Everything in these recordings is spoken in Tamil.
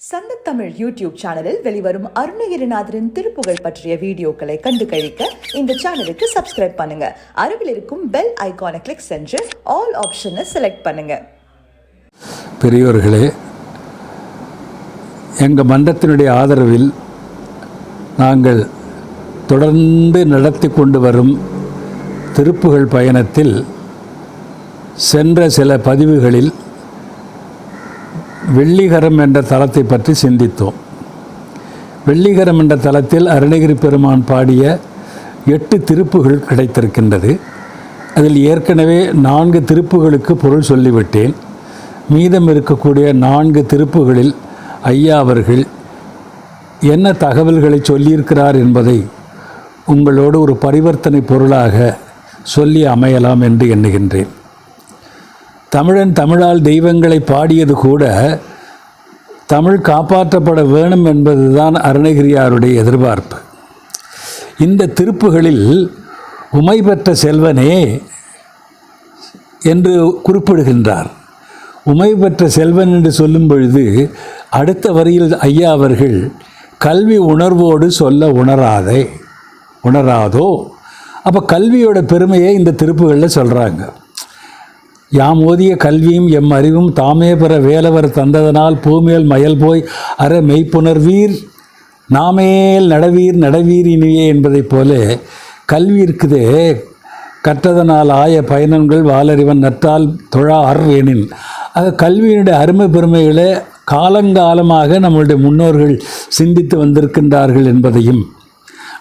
சங்கத்தமிழ் யூடியூப் சேனலில் வெளிவரும் அருணகிரிநாதரின் திருப்புகழ் பற்றிய வீடியோக்களை கண்டு கழிக்க இந்த சேனலுக்கு சப்ஸ்கிரைப் பண்ணுங்க. அருகில் இருக்கும் பெல் ஐகானை கிளிக் சென்று ஆல் ஆப்ஷனை செலக்ட் பண்ணுங்க. பெரியோர்களே எங்கள் மன்றத்தினுடைய ஆதரவில் நாங்கள் தொடர்ந்து நடத்தி கொண்டு வரும் திருப்புகழ் பயணத்தில் சென்ற சில பதிவுகளில் வெள்ளிகரம் என்ற தலத்தை பற்றி சிந்தித்தோம். வெள்ளிகரம் என்ற தலத்தில் அருணகிரி பெருமான் பாடிய எட்டு திருப்புகள் கிடைத்திருக்கின்றது. அதில் ஏற்கனவே நான்கு திருப்புகளுக்கு பொருள் சொல்லிவிட்டேன். மீதம் இருக்கக்கூடிய நான்கு திருப்புகளில் ஐயா அவர்கள் என்ன தகவல்களை சொல்லியிருக்கிறார் என்பதை உங்களோடு ஒரு பரிவர்த்தனை பொருளாக சொல்லி அமையலாம் என்று எண்ணுகின்றேன். தமிழன் தமிழால் தெய்வங்களை பாடியது கூட தமிழ் காப்பாற்றப்பட வேணும் என்பதுதான் அருணகிரியாருடைய எதிர்பார்ப்பு. இந்த திருப்புகளில் உமை பெற்ற செல்வனே என்று குறிப்பிடுகின்றார். உமை பெற்ற செல்வன் என்று சொல்லும் பொழுது அடுத்த வரியில் ஐயா அவர்கள் கல்வி உணர்வோடு சொல்ல உணராதே உணராதோ? அப்போ கல்வியோட பெருமையை இந்த திருப்புகளில் சொல்கிறாங்க யாம் ஓதிய கல்வியும் எம் அறிவும் தாமே பெற வேலவர் தந்ததனால் பூமேல் மயல் போய் அற மெய்ப்புணர்வீர். நாமேல் நடவீர் நடவீர் இனியே என்பதைப் போல கல்வி இருக்குதே. கற்றதனால் ஆய பயணங்கள் வாலறிவன் நற்றால் தொழா அர்வேனின் ஆக கல்வியினுடைய அருமை பெருமைகளை காலங்காலமாக நம்மளுடைய முன்னோர்கள் சிந்தித்து வந்திருக்கின்றார்கள் என்பதையும்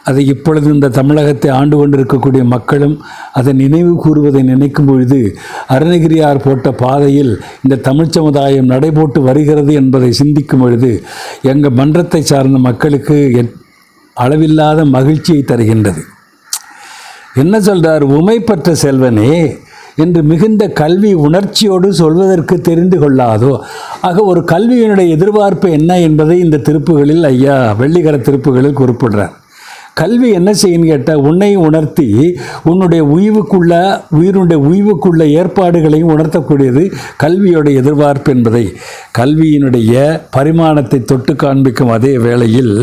அதை இப்பொழுது இந்த தமிழகத்தை ஆண்டு கொண்டிருக்கக்கூடிய மக்களும் அதை நினைவு கூறுவதை நினைக்கும் பொழுது அருணகிரியார் போட்ட பாதையில் இந்த தமிழ் சமுதாயம் நடைபோட்டு வருகிறது என்பதை சிந்திக்கும் பொழுது எங்கள் மன்றத்தை சார்ந்த மக்களுக்கு என் அளவில்லாத மகிழ்ச்சியை தருகின்றது. என்ன சொல்கிறார் உமை பெற்ற செல்வனே என்று மிகுந்த கல்வி உணர்ச்சியோடு சொல்வதற்கு தெரிந்து கொள்ளாதோ? ஆக ஒரு கல்வியினுடைய எதிர்பார்ப்பு என்ன என்பதை இந்த திருப்புகளில் ஐயா வெள்ளிகர திருப்புகளில் குறிப்பிடுறார். கல்வி என்ன செய்யுன்னு கேட்டால் உன்னை உணர்த்தி உன்னுடைய உய்வுக்குள்ள உயிருடைய உய்வுக்குள்ள ஏற்பாடுகளையும் உணர்த்தக்கூடியது கல்வியோட எதிர்பார்ப்பு என்பதை. கல்வியினுடைய பரிமாணத்தை தொட்டு காண்பிக்கும் அதே வேளையில்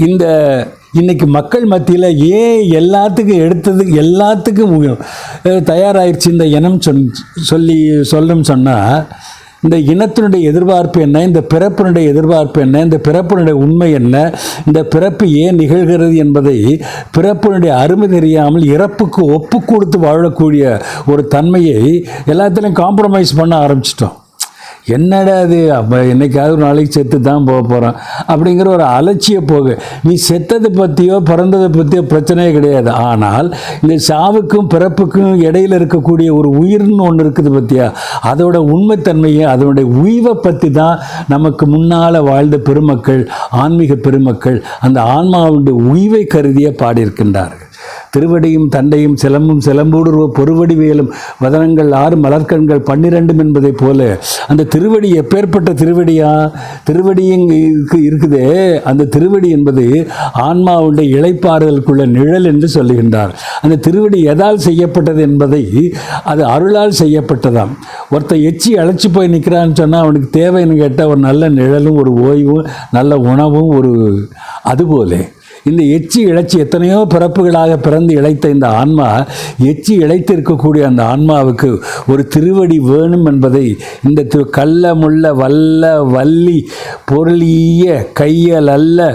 இந்த இன்னைக்கு மக்கள் மத்தியில் ஏன் எல்லாத்துக்கும் எடுத்தது எல்லாத்துக்கும் தயாராகிடுச்சு இந்த இனம் சொன் சொல்லி சொல்லணும்னு சொன்னால் இந்த இனத்தினுடைய எதிர்பார்ப்பு என்ன? இந்த பிறப்பினுடைய எதிர்பார்ப்பு என்ன? இந்த பிறப்பினுடைய உண்மை என்ன? இந்த பிறப்பு ஏன் நிகழ்கிறது என்பதை பிறப்பினுடைய அருமை தெரியாமல் இறப்புக்கு ஒப்பு கொடுத்து வாழக்கூடிய ஒரு தன்மையை எல்லாத்திலையும் காம்ப்ரமைஸ் பண்ண ஆரம்பிச்சிட்டோம். என்னடா அது அப்போ என்னைக்காவது ஒரு நாளைக்கு செத்து தான் போக போகிறோம் அப்படிங்கிற ஒரு அலட்சிய போகு. நீ செத்ததை பற்றியோ பிறந்ததை பற்றியோ பிரச்சனையே கிடையாது. ஆனால் இந்த சாவுக்கும் பிறப்புக்கும் இடையில இருக்கக்கூடிய ஒரு உயிர்னு ஒன்று இருக்குது பற்றியா அதோட உண்மைத்தன்மையை அதனுடைய உய்வை பற்றி தான் நமக்கு முன்னால் வாழ்ந்த பெருமக்கள் ஆன்மீக பெருமக்கள் அந்த ஆன்மாவுடைய உய்வை கருதிய பாடியிருக்கின்றார்கள். திருவடியும் தண்டையும் சிலம்பும் சிலம்பூடுருவ பொறுவடி வேலும் வதனங்கள் ஆறு மலர்கண்கள் பன்னிரண்டும் என்பதைப் போல. அந்த திருவடி எப்பேற்பட்ட திருவடியா? திருவடியும் இருக்கு இருக்குதே. அந்த திருவடி என்பது ஆன்மாவுடைய இளைப்பாறுதலுக்குள்ள நிழல் என்று சொல்லுகின்றார். அந்த திருவடி எதால் செய்யப்பட்டது என்பதை அது அருளால் செய்யப்பட்டதாம். ஒருத்தன் எச்சி அழைச்சி போய் நிற்கிறான்னு சொன்னால் அவனுக்கு தேவைன்னு கேட்டால் ஒரு நல்ல நிழலும் ஒரு ஓய்வும் நல்ல உணவும் ஒரு அதுபோல இந்த எச்சி இழைச்சி எத்தனையோ பிறப்புகளாக பிறந்து இழைத்த இந்த ஆன்மா எச்சி இழைத்திருக்கக்கூடிய அந்த ஆன்மாவுக்கு ஒரு திருவடி வேணும் என்பதை இந்த திரு கள்ள முள்ள வல்ல வள்ளி பொருளிய கையல் அல்ல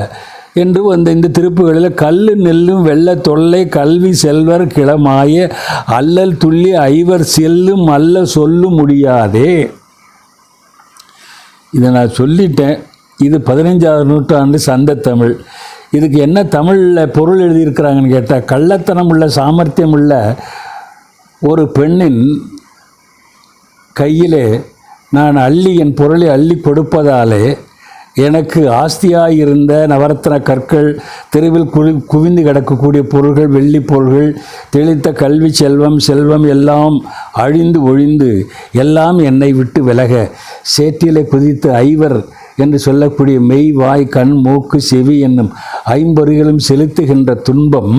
என்று அந்த இந்த திருப்புகளில் கல் நெல்லும் வெள்ள தொல்லை கல்வி செல்வர் கிளமாய அல்லல் துள்ளி ஐவர் செல்லும் அல்ல சொல்ல முடியாதே. இதை நான் சொல்லிட்டேன். இது பதினைஞ்சாவது நூற்றாண்டு சந்த தமிழ். இதுக்கு என்ன தமிழில் பொருள் எழுதியிருக்கிறாங்கன்னு கேட்டால் கள்ளத்தனம் உள்ள சாமர்த்தியம் உள்ள ஒரு பெண்ணின் கையிலே நான் அள்ளி என் பொருளை அள்ளி கொடுப்பதாலே எனக்கு ஆஸ்தியாயிருந்த நவரத்ன கற்கள் தெருவில் குவி குவிந்து கிடக்கக்கூடிய பொருள்கள் வெள்ளி பொருள்கள் தெளித்த கல்வி செல்வம் செல்வம் எல்லாம் அழிந்து ஒழிந்து எல்லாம் என்னை விட்டு விலக. சேற்றிலே குதித்து ஐவர் என்று சொல்லக்கூடிய மெய் வாய் கண் மூக்கு செவி என்னும் ஐம்பொறிகளும் செலுத்துகின்ற துன்பம்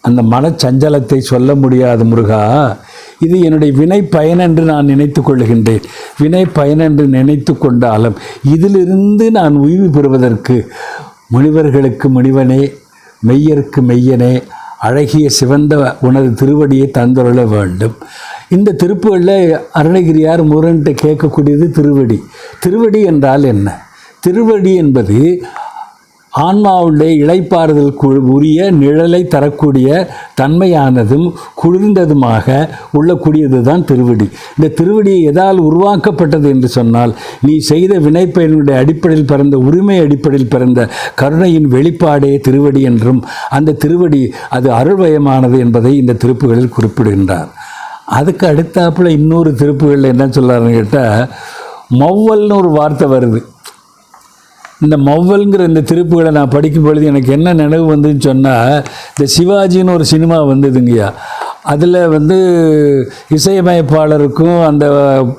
அந்த மனச்சஞ்சலத்தை சொல்ல முடியாது முருகா. இது என்னுடைய வினை பயன் என்று நான் நினைத்து கொள்கின்றேன். வினை பயன் என்று நினைத்து கொண்டாலும் இதிலிருந்து நான் உய்வு பெறுவதற்கு முனிவர்களுக்கு முனிவனே மெய்யருக்கு மெய்யனே அழகிய சிவந்த உனது திருவடியை தந்துருள வேண்டும். இந்த திருப்புகளில் அருணகிரியார் முரண்கிட்ட கேட்கக்கூடியது திருவடி. திருவடி என்றால் என்ன? திருவடி என்பது ஆன்மாவுடைய இளைப்பாறுதல் உரிய நிழலை தரக்கூடிய தன்மையானதும் குளிர்ந்ததுமாக உள்ளக்கூடியது தான் திருவடி. இந்த திருவடி எதால் உருவாக்கப்பட்டது என்று சொன்னால் நீ செய்த வினைப்பயனுடைய அடிப்படையில் பிறந்த உரிமை அடிப்படையில் பிறந்த கருணையின் வெளிப்பாடே திருவடி என்றும் அந்த திருவடி அது அருள்வயமானது என்பதை இந்த திருப்புகளில் குறிப்பிடுகின்றார். அதுக்கு அடுத்தாப்புல இன்னொரு திருப்புகளில் என்ன சொல்கிறாருன்னு கேட்டால் மௌவல்னு ஒரு வார்த்தை வருது. இந்த மௌவல்ங்கிற இந்த திருப்புகளை நான் படிக்கும் பொழுது எனக்கு என்ன நினைவு வந்துன்னு சொன்னால் இந்த சிவாஜின்னு ஒரு சினிமா வந்ததுங்கய்யா. அதில் வந்து இசையமைப்பாளருக்கும் அந்த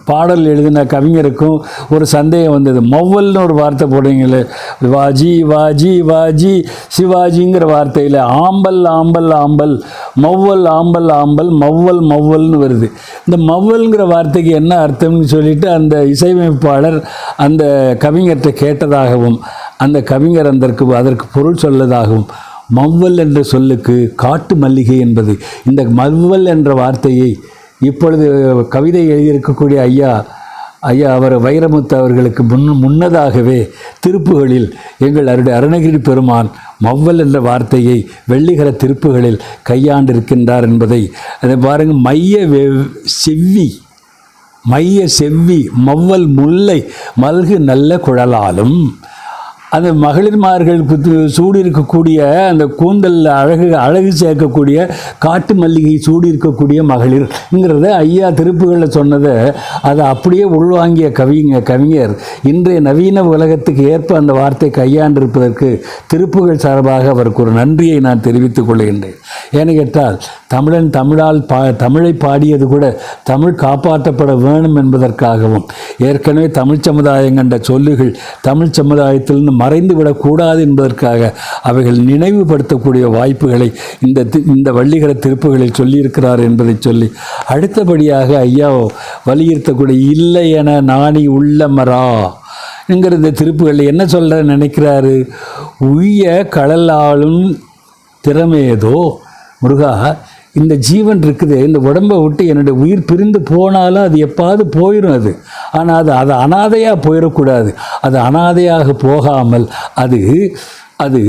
பாடல் எழுதின கவிஞருக்கும் ஒரு சந்தேகம் வந்தது. மௌவல்னு ஒரு வார்த்தை போடுறீங்களே. வாஜி வாஜி வாஜி சிவாஜிங்கிற வார்த்தையில் ஆம்பல் ஆம்பல் ஆம்பல் மௌவல் ஆம்பல் ஆம்பல் மௌவல் மௌவல்னு வருது. இந்த மௌவல்ங்கிற வார்த்தைக்கு என்ன அர்த்தம்னு சொல்லிட்டு அந்த இசையமைப்பாளர் அந்த கவிஞர்கிட்ட கேட்டதாகவும் அந்த கவிஞர் அதற்கு அதற்கு பொருள் சொல்லதாகவும் மவ்வல் என்ற சொல்லுக்கு காட்டு மல்லிகை என்பது. இந்த மவ்வல் என்ற வார்த்தையை இப்பொழுது கவிதை எழுதியிருக்கக்கூடிய ஐயா ஐயா அவர் வைரமுத்து அவர்களுக்கு முன் முன்னதாகவே திருப்புகளில் எங்கள் அருடைய அருணகிரி பெருமான் மவ்வல் என்ற வார்த்தையை வெள்ளிகர திருப்புகளில் கையாண்டிருக்கின்றார் என்பதை அதை பாருங்கள் மைய வெ- செவ்வி மைய செவ்வி மவ்வல் முல்லை மல்கு நல்ல குழலாலும் அந்த மகளிர்மார்கள் சூடி இருக்கக்கூடிய அந்த கூந்தலில் அழகு அழகு சேர்க்கக்கூடிய காட்டு மல்லிகை சூடி இருக்கக்கூடிய மகளிர்ங்கிறத ஐயா திருப்புகளில் சொன்னதை. அதை அப்படியே உள்வாங்கிய கவிங்க கவிஞர். இன்றைய நவீன உலகத்துக்கு ஏற்ப அந்த வார்த்தை கையாண்டிருப்பதற்கு திருப்புகள் சார்பாக அவருக்கு ஒரு நன்றியை நான் தெரிவித்துக் கொள்கின்றேன். ஏன்னு கேட்டால் தமிழன் தமிழால் பா தமிழை பாடியது கூட தமிழ் காப்பாற்றப்பட வேணும் என்பதற்காகவும் ஏற்கனவே தமிழ் சமுதாயம் கண்ட சொல்லுகள் தமிழ் சமுதாயத்திலிருந்து மறைந்து விடக்கூடாது என்பதற்காக அவைகள் நினைவுபடுத்தக்கூடிய வாய்ப்புகளை இந்த தி- இந்த வள்ளிகர திருப்புகளில் சொல்லியிருக்கிறார் என்பதை சொல்லி அடுத்தபடியாக ஐயா வலியுறுத்தக்கூடிய இல்லை என நாணி உள்ளமரா என்கிற இந்த திருப்புகளில் என்ன சொல்ல நினைக்கிறாரு? உய்ய கடலாலும் திறமையதோ? முருகா இந்த ஜீவன் இருக்குது இந்த உடம்பை விட்டு என்னுடைய உயிர் பிரிந்து போனாலும் அது எப்பாவது போயிடும் அது. ஆனால் அது அது அனாதையாக போயிடக்கூடாது அது அனாதையாக போகாமல் அது அது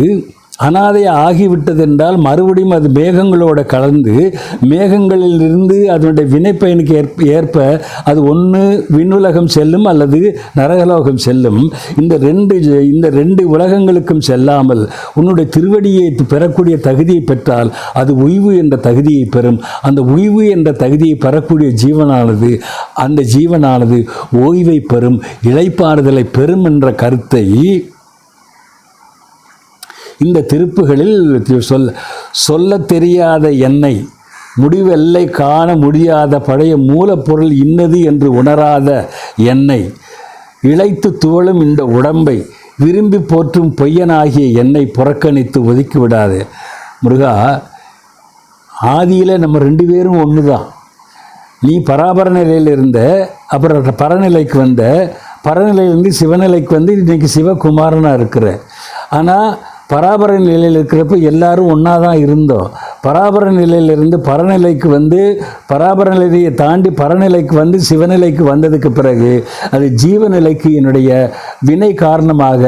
அனாதை ஆகிவிட்டது என்றால் மறுபடியும் அது மேகங்களோட கலந்து மேகங்களிலிருந்து அதனுடைய வினைப்பயனுக்கு ஏற்ப ஏற்ப அது ஒன்று விண்ணுலகம் செல்லும் அல்லது நரகலோகம் செல்லும். இந்த ரெண்டு இந்த ரெண்டு உலகங்களுக்கும் செல்லாமல் உன்னுடைய திருவடியை பெறக்கூடிய தகுதியை பெற்றால் அது உய்வு என்ற தகுதியை பெறும். அந்த உய்வு என்ற தகுதியை பெறக்கூடிய ஜீவனானது அந்த ஜீவனானது ஓய்வை பெறும் இளைப்பாறுதலை பெறும் என்ற கருத்தை இந்த திருப்புகளில் சொல்ல சொல்லத் தெரியாத எண்ணெய் முடிவெல்லை காண முடியாத பழைய மூலப்பொருள் இன்னது என்று உணராத எண்ணெய் இழைத்து துவளும் இந்த உடம்பை விரும்பி போற்றும் பொய்யனாகிய எண்ணெய் புறக்கணித்து ஒதுக்கி விடாது. முருகா ஆதியில் நம்ம ரெண்டு பேரும் ஒன்று தான் நீ பராபர நிலையில் இருந்த அப்புறம் பரநிலைக்கு வந்த பரநிலையிலேருந்து சிவநிலைக்கு வந்து இன்றைக்கி சிவகுமாரனாக இருக்கிற. ஆனால் பராபர நிலையில் இருக்கிறப்ப எல்லாரும் ஒன்றா தான் இருந்தோம். பராபர நிலையிலிருந்து பரநிலைக்கு வந்து பராபர நிலையை தாண்டி பரநிலைக்கு வந்து சிவநிலைக்கு வந்ததுக்கு பிறகு அது ஜீவநிலைக்கு என்னுடைய வினை காரணமாக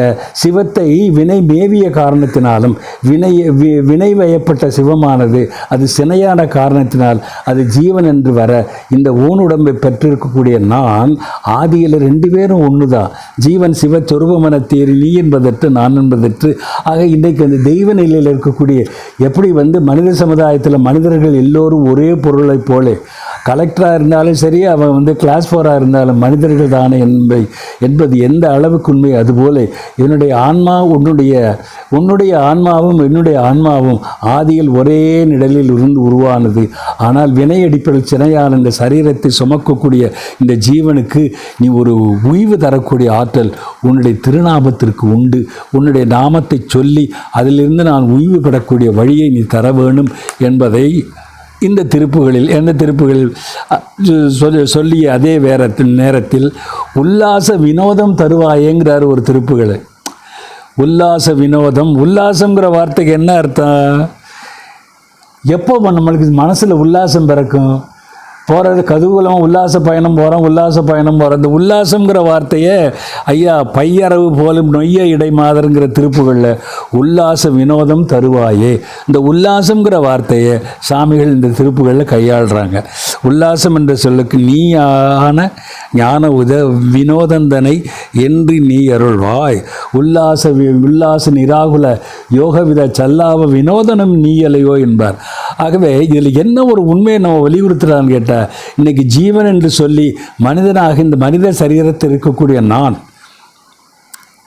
சிவத்தை வினை மேவிய காரணத்தினாலும் வினை வி- வினை வயப்பட்ட சிவமானது அது சினையான காரணத்தினால் அது ஜீவன் என்று வர இந்த ஊனுடம்பை பெற்றிருக்கக்கூடிய நான் ஆதியில் ரெண்டு பேரும் ஒன்று தான் ஜீவன் சிவ சொருபமன தேரி நீ என்பதற்கு நான் என்பதற்கு ஆக இன்றைக்கு அந்த தெய்வ நிலையில் இருக்கக்கூடிய எப்படி வந்து மனித சமுதாயத்தில் மனிதர்கள் எல்லோரும் ஒரே பொருளைப் போல கலெக்டராக இருந்தாலும் சரி அவன் வந்து கிளாஸ் ஃபோராக இருந்தாலும் மனிதர்கள் தானே என்பதை என்பது எந்த அளவுக்கு உண்மை? அதுபோல என்னுடைய ஆன்மா உன்னுடைய உன்னுடைய ஆன்மாவும் என்னுடைய ஆன்மாவும் ஆதியில் ஒரே நிழலில் இருந்து உருவானது. ஆனால் வினை அடிப்படையில் சினையான இந்த சரீரத்தை சுமக்கக்கூடிய இந்த ஜீவனுக்கு நீ ஒரு உய்வு தரக்கூடிய ஆற்றல் உன்னுடைய திருநாமத்திற்கு உண்டு. உன்னுடைய நாமத்தை சொல்லி அதிலிருந்து நான் உய்வு பெறக்கூடிய வழியை நீ தர வேணும் என்பதை இந்த திருப்புகளில் எந்த திருப்புகளில் சொல்லி சொல்லிய அதே வேற நேரத்தில் உல்லாச வினோதம் தருவாயேங்கிறார் ஒரு திருப்புகளை. உல்லாச வினோதம் உல்லாசங்கிற வார்த்தைக்கு என்ன அர்த்தம்? எப்போ நம்மளுக்கு மனசில் உல்லாசம் பிறக்கும்? போகிறது கதுகுலம் உல்லாச பயணம் போகிறோம் உல்லாச பயணம் போகிறோம் இந்த உல்லாசங்கிற வார்த்தையை ஐயா பையரவு போலும் நொய்ய இடை மாதருங்கிற திருப்புகளில் உல்லாச வினோதம் தருவாயே. இந்த உல்லாசங்கிற வார்த்தையை சாமிகள் இந்த திருப்புகளில் கையாளுறாங்க. உல்லாசம் என்ற சொல்லுக்கு நீயான ஞான உத வினோதந்தனை என்று நீ அருள்வாய். உல்லாச வி- உல்லாச நிராகுல யோகவித சல்லாவ வினோதனம் நீ அலையோ என்பார். ஆகவே இதில் என்ன ஒரு உண்மையை நம்ம வலியுறுத்துறான்னு கேட்டால் இன்னைக்கு ஜீவன் என்று சொல்லி மனிதனாக இந்த மனித சரீரத்தில் இருக்கக்கூடிய நான்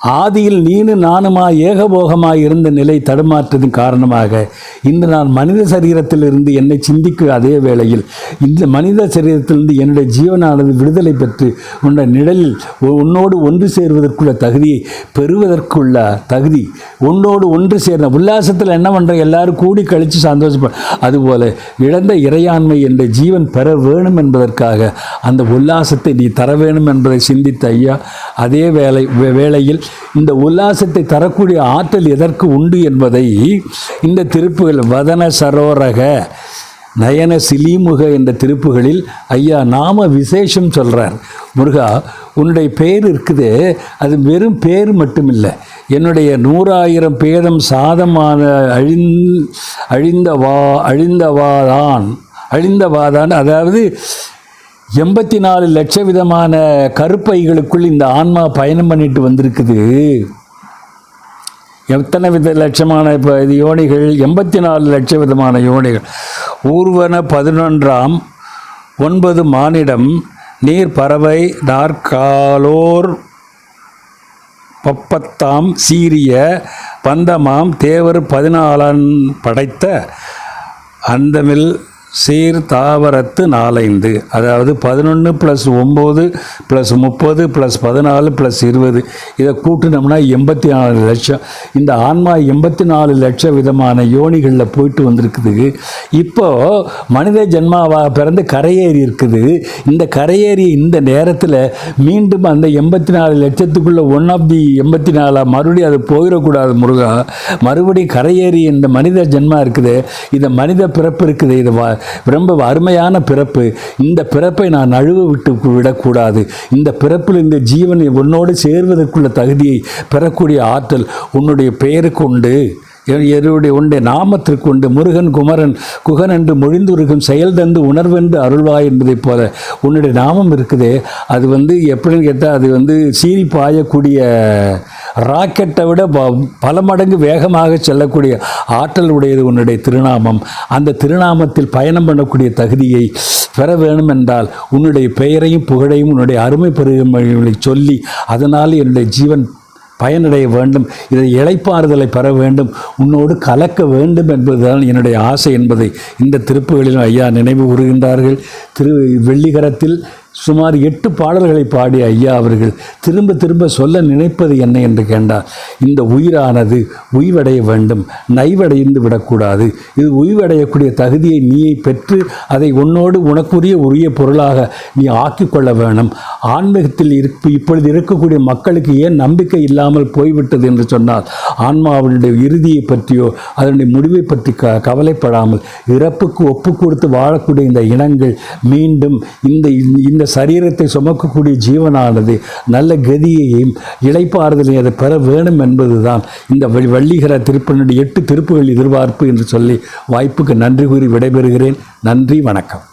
ஆதியில் நீனு நானுமா ஏகபோகமாய் இருந்த நிலை தடுமாற்றத்தின் காரணமாக இன்று நான் மனித சரீரத்தில் இருந்து என்னை சிந்திக்கும் அதே வேளையில் இந்த மனித சரீரத்திலிருந்து என்னுடைய ஜீவனானது விடுதலை பெற்று உன்னுடைய நிழலில் உன்னோடு ஒன்று சேருவதற்குள்ள தகுதியை பெறுவதற்குள்ள தகுதி உன்னோடு ஒன்று சேர்ந்த உல்லாசத்தில் என்ன பண்ணுற எல்லாரும் கூடி கழித்து சந்தோஷப்ப அதுபோல இழந்த இறையாண்மை என்ற ஜீவன் பெற வேணும் என்பதற்காக அந்த உல்லாசத்தை நீ தர வேணும் என்பதை சிந்தித்த ஐயா. அதே வேலை வே- வேளையில் இந்த உல்லாசத்தை தரக்கூடிய ஆற்றல் எதற்கு உண்டு என்பதை இந்த திருப்புகள் வதன சரோரக நயன சிலிமுக என்ற திருப்புகளில் ஐயா நாம விசேஷம் சொல்கிறார் முருகா உன்னுடைய பேர் இருக்குது அது வெறும் பேர் மட்டுமில்லை. என்னுடைய நூறாயிரம் பேதம் சாதமான அழிந் அழிந்தவா அழிந்தவாதான் அழிந்தவாதான் அதாவது எண்பத்தி நாலு லட்ச விதமான கருப்பைகளுக்குள் இந்த ஆன்மா பயணம் பண்ணிட்டு வந்திருக்குது. எத்தனை வித லட்சமான இப்போ இது யோனிகள்? எண்பத்தி நாலு லட்ச விதமான யோனிகள். ஊர்வன பதினொன்றாம் ஒன்பது மானிடம் நீர் பறவை நாற்காலோர் பப்பத்தாம் சீரிய பந்தமாம் தேவர் பதினாலன் படைத்த அந்தமில் சீர் தாவரத்து நாலைந்து. அதாவது பதினொன்று ப்ளஸ் ஒம்பது ப்ளஸ் முப்பது ப்ளஸ் பதினாலு ப்ளஸ் இருபது. இதை கூட்டினோம்னா எண்பத்தி நாலு லட்சம். இந்த ஆன்மா எண்பத்தி நாலு லட்சம் விதமான யோனிகளில் போயிட்டு வந்திருக்குது. இப்போது மனித ஜென்மாவாக பிறந்து கரையேறி இருக்குது. இந்த கரையேறி இந்த நேரத்தில் மீண்டும் அந்த எண்பத்தி நாலு லட்சத்துக்குள்ளே ஒன் ஆஃப் தி எண்பத்தி நாலா மறுபடியும் அது போயிடக்கூடாது முருகா. மறுபடியும் கரையேறி இந்த மனித ஜென்மா இருக்குது. இந்த மனித பிறப்பு இருக்குது. இதை ரொம்ப அருமையான பிறப்பு. இந்த பிறப்பை நான் நழுவ விட்டு விடக்கூடாது. இந்த பிறப்பில் இந்த ஜீவனை உன்னோடு சேர்வதற்குள்ள தகுதியை பெறக்கூடிய ஆற்றல் உன்னுடைய பெயருக்கு உண்டு. எருவுடைய உன்னுடைய நாமத்திற்கு உண்டு. முருகன் குமரன் குகன் என்று மொழிந்துருக்கும் செயல் தந்து உணர்வென்று அருள்வாய் என்பதைப் போல உன்னுடைய நாமம் இருக்குதே. அது வந்து எப்படின்னு கேட்டால் அது வந்து சீறி பாயக்கூடிய ராக்கெட்டை விட ப- பல மடங்கு வேகமாக செல்லக்கூடிய ஆற்றல் உடையது உன்னுடைய திருநாமம். அந்த திருநாமத்தில் பயணம் பண்ணக்கூடிய தகுதியை பெற வேணும் என்றால் உன்னுடைய பெயரையும் புகழையும் உன்னுடைய அருமை பெருமைகளை சொல்லி அதனால் என்னுடைய ஜீவன் பயனடைய வேண்டும் இதை இளைப்பாறுதலை பெற வேண்டும் உன்னோடு கலக்க வேண்டும் என்பதுதான் என்னுடைய ஆசை என்பதை இந்த திருப்புகளிலும் ஐயா நினைவு கூறுகின்றார்கள். திரு வெள்ளிகரத்தில் சுமார் எட்டு பாடல்களை பாடிய ஐயா அவர்கள் திரும்ப திரும்ப சொல்ல நினைப்பது என்ன என்று கேட்டார் இந்த உயிரானது உய்வடைய வேண்டும் நைவடைந்து விடக்கூடாது. இது உய்வடையக்கூடிய தகுதியை நீயை பெற்று அதை உன்னோடு உனக்குரிய உரிய பொருளாக நீ ஆக்கிக்கொள்ள வேணும் ஆன்மீகத்தில் இருப்பு இப்பொழுது இருக்கக்கூடிய மக்களுக்கு ஏன் நம்பிக்கை இல்லாமல் போய்விட்டது என்று சொன்னால் ஆன்மாவினுடைய இறுதியை பற்றியோ அதனுடைய முடிவை பற்றி க கவலைப்படாமல் இறப்புக்கு ஒப்பு கொடுத்து வாழக்கூடிய இந்த இனங்கள் மீண்டும் இந்த இந்த சரீரத்தை சுமக்கக்கூடிய ஜீவனானது நல்ல கதியையும் இழைப்பாறுதலையும் அதை பெற வேணும் என்பதுதான். இந்த வள்ளிகர திருப்பனுடைய எட்டு திருப்புகள் எதிர்பார்ப்பு என்று சொல்லி வாய்ப்புக்கு நன்றி கூறி விடைபெறுகிறேன். நன்றி வணக்கம்.